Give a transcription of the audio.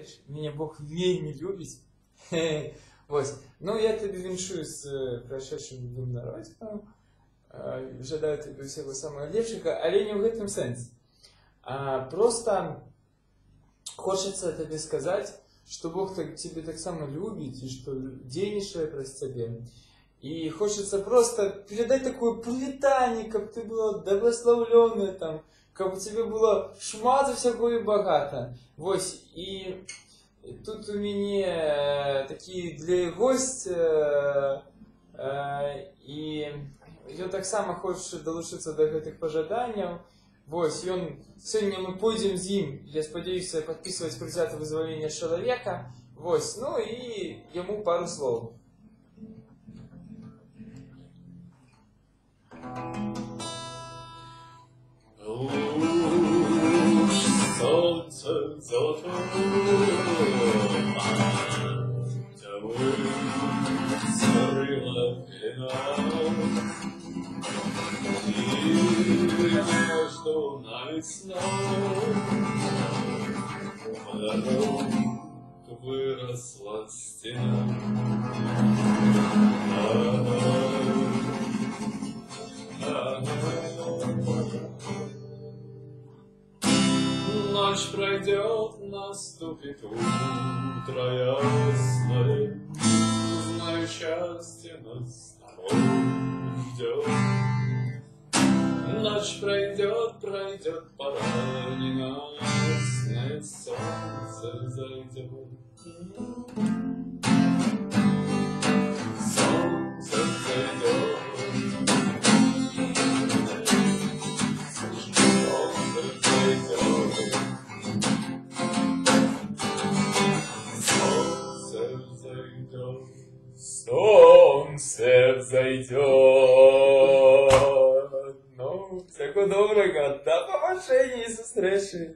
віриш, мене Бог вельми любить. Хе-хе. Ось. Ну, я тобі віншую з е, прошедшим днем народження. Е, Жадаю тобі всього самого ліпшого, але не в гэтым сенсі. А, просто хочется тебе сказать, что Бог так, тебя так само любит, и что денежает раз тебе. И хочется просто передать такое привітання, как ты была благословленная там, как у тебя было шмат всякого и богато. Вось, и тут у меня такие для гость, э, э, и ён так само хоче долучиться до гэтых пожаданняў. Вось, ён сёння мы пойдзем з ім, я спадзяюся падпісваць прыцята вызвалення чалавека. Вось, ну і яму пару слоў. солнца золотого Тьмы скрыла пелена И между нами сном Вдруг выросла стена Ночь пройдет, наступит утро ясное, Знаю, счастье нас ждет. Ночь пройдет, пройдет, пора ненастное солнце зайдет. Солнце зайдет. Солнце зайдет. Солнце зайдет. Сонце взойдет. Ну, всяко доброго, до побачення і зустрічі.